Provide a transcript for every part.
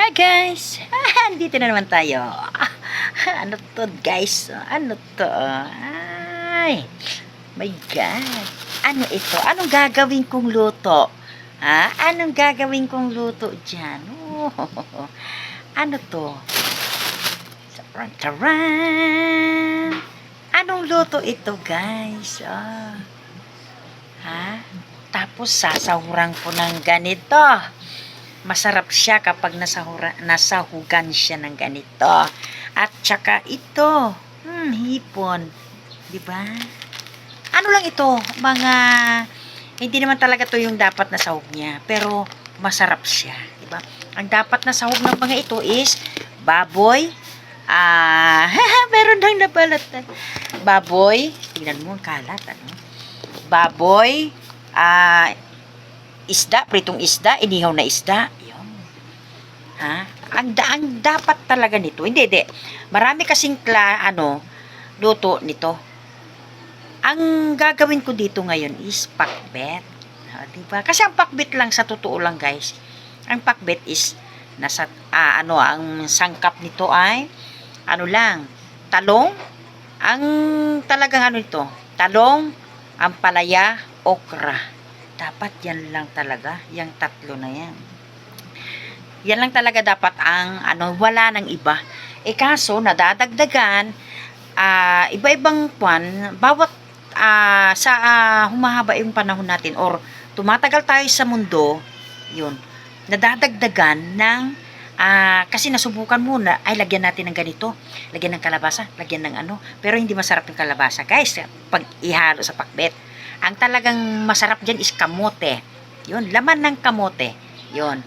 Hi guys! Andito na naman tayo. Ano to guys? Ano to? Ay! My God! Ano ito? Anong gagawin kong luto? Ha? Anong gagawin kong luto dyan? Oh, ano to? Taran, taran! Anong luto ito guys? Ah. Ha? Tapos sasahuran ko ng ganito masarap siya kapag nasahura, nasahugan siya ng ganito. At saka ito, hmm, hipon. Ba? Ano lang ito, mga, hindi naman talaga to yung dapat na sahog niya, pero masarap siya. Ba? Ang dapat na sahog ng mga ito is baboy, ah, meron nang nabalat na. Baboy, tingnan mo ang kalat, ano? Baboy, ah, isda, pritong isda, inihaw na isda. Ha? Ang, ang dapat talaga nito, hindi, hindi. Marami kasing kla, ano, luto nito. Ang gagawin ko dito ngayon is pakbet. Ha, diba? Kasi ang pakbet lang sa totoo lang, guys. Ang pakbet is nasa ah, ano ang sangkap nito ay ano lang talong ang talagang ano ito talong ang palaya okra dapat yan lang talaga, yung tatlo na yan. Yan lang talaga dapat ang ano, wala nang iba. Eh kaso, nadadagdagan, ah, iba-ibang kwan, bawat ah, sa ah, humahaba yung panahon natin or tumatagal tayo sa mundo, yun, nadadagdagan ng ah, kasi nasubukan muna, ay lagyan natin ng ganito, lagyan ng kalabasa, lagyan ng ano, pero hindi masarap yung kalabasa. Guys, pag ihalo sa pakbet, ang talagang masarap dyan is kamote. Yun, laman ng kamote. Yun.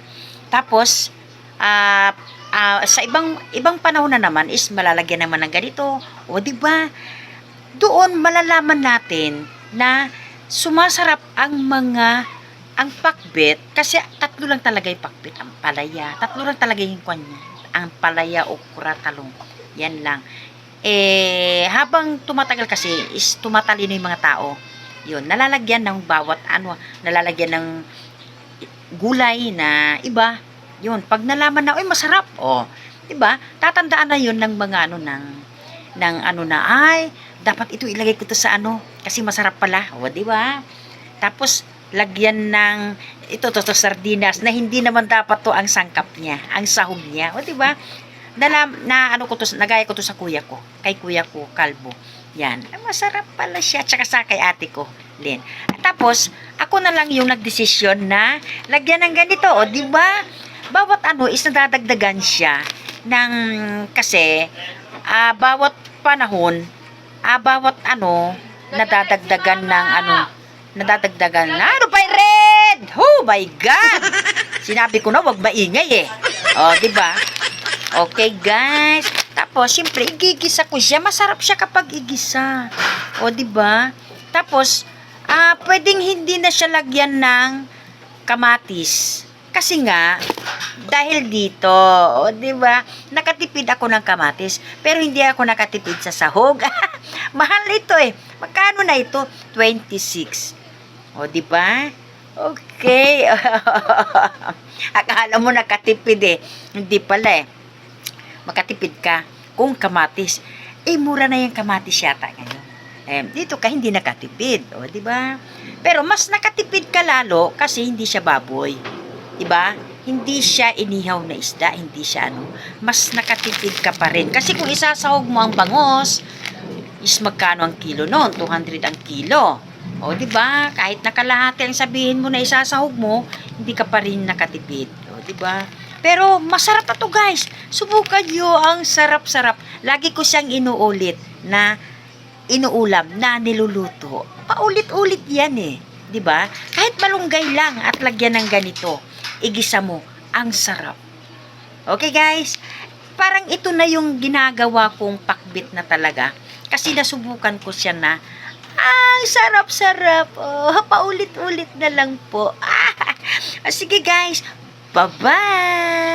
Tapos, ah ah, sa ibang ibang panahon na naman is malalagyan naman ng ganito. O, di ba? Doon malalaman natin na sumasarap ang mga ang pakbet kasi tatlo lang talaga yung pakbet ang palaya tatlo lang talaga yung kanya ang palaya okra talong yan lang eh habang tumatagal kasi is tumatalino yung mga tao yun, nalalagyan ng bawat ano, nalalagyan ng gulay na iba. Yun, pag nalaman na, oy masarap. Oh, 'di ba? Tatandaan na 'yun ng mga ano ng ng ano na ay dapat ito ilagay ko to sa ano kasi masarap pala. O, 'di ba? Tapos lagyan ng ito to, to sardinas na hindi naman dapat to ang sangkap niya, ang sahog niya. O, 'di ba? Na, na ano ko to, nagaya ko to sa kuya ko, kay kuya ko, kalbo. Yan. Ay, masarap pala siya. Tsaka sa kay ate ko, Lynn. At tapos, ako na lang yung nagdesisyon na lagyan ng ganito. O, di ba? Bawat ano is nadadagdagan siya ng, kasi, ah, bawat panahon, ah, bawat ano, nadadagdagan ng ano, nadadagdagan na, ano ba red? Oh my God! Sinabi ko na, wag maingay eh. O, di ba? Okay, guys. Tapos, siyempre, igigisa ko siya. Masarap siya kapag igisa. O, ba? Tapos, ah, pwedeng hindi na siya lagyan ng kamatis. Kasi nga, dahil dito, o, ba? Nakatipid ako ng kamatis, pero hindi ako nakatipid sa sahog. Mahal ito eh. Magkano na ito? 26. O, ba? Okay. Akala mo nakatipid eh. Hindi pala eh makatipid ka kung kamatis. Eh, mura na yung kamatis yata ngayon. Eh, dito ka hindi nakatipid, o, di ba? Pero mas nakatipid ka lalo kasi hindi siya baboy. Di ba? Hindi siya inihaw na isda, hindi siya ano. Mas nakatipid ka pa rin. Kasi kung isasahog mo ang bangos, is magkano ang kilo noon? 200 ang kilo. O, di ba? Kahit nakalahati ang sabihin mo na isasahog mo, hindi ka pa rin nakatipid. O, di ba? Pero masarap na to guys. Subukan nyo ang sarap-sarap. Lagi ko siyang inuulit na inuulam na niluluto. Paulit-ulit yan eh. 'Di ba? Kahit malunggay lang at lagyan ng ganito, igisa mo, ang sarap. Okay guys? Parang ito na yung ginagawa kong pakbit na talaga. Kasi nasubukan ko siya na ang sarap-sarap. Oh, paulit-ulit na lang po. Ah, sige guys, Bye-bye!